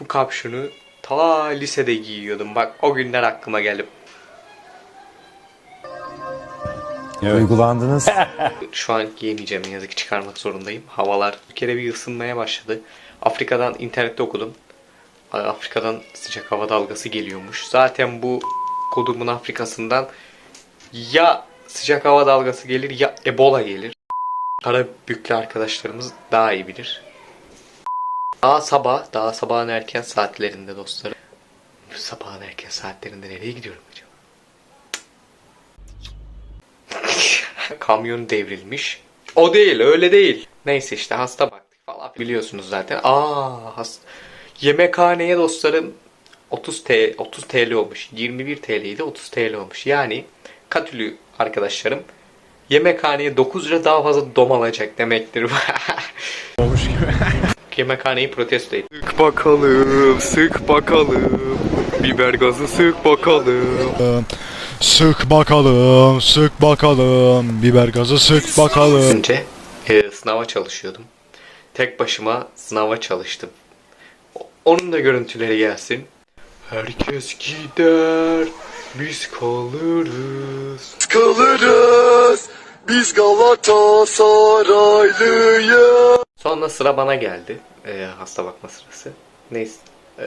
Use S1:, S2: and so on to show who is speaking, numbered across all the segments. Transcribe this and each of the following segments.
S1: Bu kapşonu ta lisede giyiyordum. Bak o günler aklıma gelip.
S2: Uygulandınız.
S1: Şu an giyemeyeceğim yazık ki çıkarmak zorundayım. Havalar bir kere bir ısınmaya başladı. Afrika'dan internette okudum. Afrika'dan sıcak hava dalgası geliyormuş. Zaten bu kodumun Afrika'sından ya sıcak hava dalgası gelir ya Ebola gelir. Karabüklü arkadaşlarımız daha iyi bilir. Daha sabah, daha sabahın erken saatlerinde dostlarım. Sabahın erken saatlerinde nereye gidiyorum acaba? Kamyon devrilmiş. O değil, öyle değil. Neyse işte hasta baktık falan. Biliyorsunuz zaten. Aa, has Yemekhaneye dostlarım 30 TL 30 TL olmuş. 21 TL idi 30 TL olmuş. Yani Katülü arkadaşlarım yemekhaneye 9 lira daha fazla dom alacak demektir.
S2: Olmuş gibi.
S1: Yemekhaneyi protesto et. Sık bakalım, sık bakalım. Biber gazı sık bakalım.
S3: Sık bakalım, sık bakalım. Biber gazı sık bakalım.
S1: Önce e, sınava çalışıyordum. Tek başıma sınava çalıştım. Onun da görüntüleri gelsin. Herkes gider, biz kalırız.
S4: kalırız. Biz Galatasaraylıyız.
S1: Sonra sıra bana geldi. E, hasta bakma sırası. Neyse. E,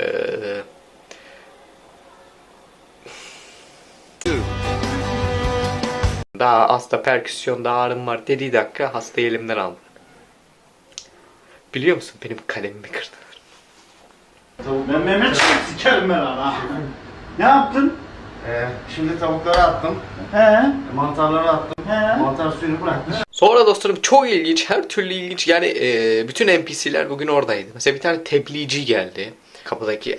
S1: daha hasta perküsyonda ağrım var dediği dakika hastayı elimden aldı. Biliyor musun benim kalemimi kırdı.
S5: Ben Mehmet sikerim ben ana. Ne yaptın?
S6: Ee, şimdi tavukları attım,
S5: He?
S6: mantarları attım,
S5: He?
S6: mantar suyunu bıraktım.
S1: Sonra dostlarım çok ilginç, her türlü ilginç. Yani e, bütün NPC'ler bugün oradaydı. Mesela bir tane tebliğci geldi. Kapıdaki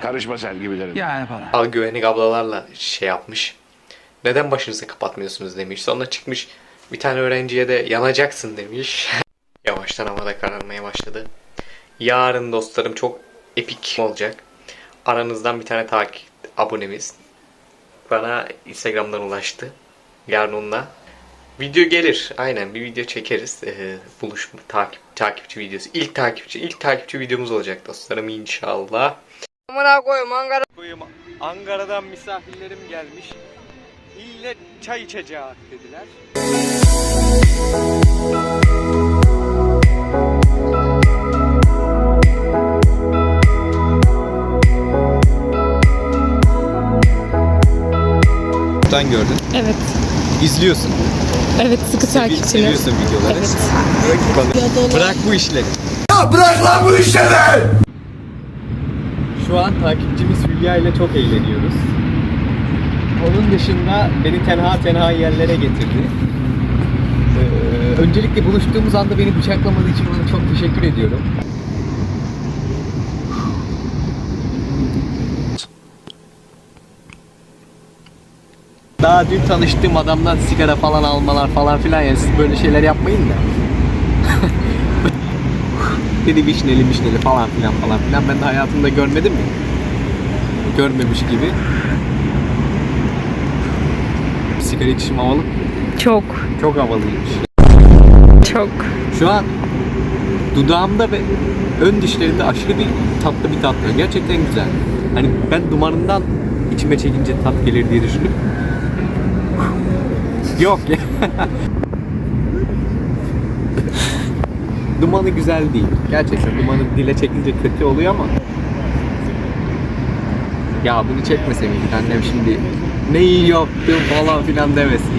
S7: Karışma sen gibilerin.
S1: al güvenlik ablalarla şey yapmış. Neden başınızı kapatmıyorsunuz demiş. Sonra çıkmış bir tane öğrenciye de yanacaksın demiş. Yavaştan havada kararmaya başladı. Yarın dostlarım çok epik olacak. Aranızdan bir tane takip abonemiz bana Instagram'dan ulaştı. Yarın onunla video gelir. Aynen bir video çekeriz. Ee, buluşma takip takipçi videosu. İlk takipçi ilk takipçi videomuz olacak dostlarım inşallah. Amına koyayım Ankara. Koyayım Ankara'dan misafirlerim gelmiş. İlle çay içeceğiz dediler.
S2: Buradan gördün.
S8: Evet.
S2: İzliyorsun.
S8: Evet sıkı takipçiler.
S2: Seviyorsun videoları.
S8: Evet.
S2: Bırak bu işleri.
S4: Bırak lan bu işleri.
S1: Şu an takipçimiz Hülya ile çok eğleniyoruz. Onun dışında beni tenha tenha yerlere getirdi. Ee, öncelikle buluştuğumuz anda beni bıçaklamadığı için ona çok teşekkür ediyorum. Daha dün tanıştığım adamdan sigara falan almalar falan filan yani siz böyle şeyler yapmayın da. Dedi vişneli vişneli falan filan falan filan ben de hayatımda görmedim mi? Görmemiş gibi. Sigara içişim havalı.
S8: Çok.
S1: Çok havalıymış.
S8: Çok.
S1: Şu an dudağımda ve ön dişlerimde aşırı bir tatlı bir tat var. Gerçekten güzel. Hani ben dumanından içime çekince tat gelir diye düşündüm. Yok ya. Dumanı güzel değil. Gerçekten dumanı dile çekince kötü oluyor ama ya bunu çekmese miydik annem şimdi ne iyi yaptım falan filan demesin.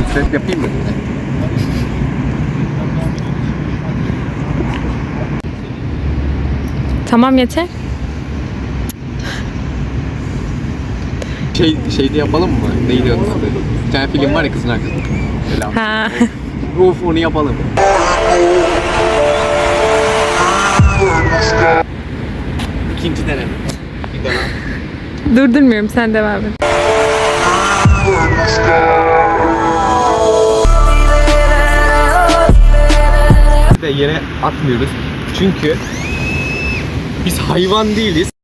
S1: Nusret yapayım mı?
S8: Tamam yeter.
S1: Şey şeyde yapalım mı? Neydi onun adı? Bir tane film var ya kızın arkasında. Selam.
S8: Ha.
S1: Of onu yapalım. İkinci deneme. Bir devam.
S8: Durdurmuyorum sen devam et.
S1: de yere atmıyoruz. Çünkü biz hayvan değiliz.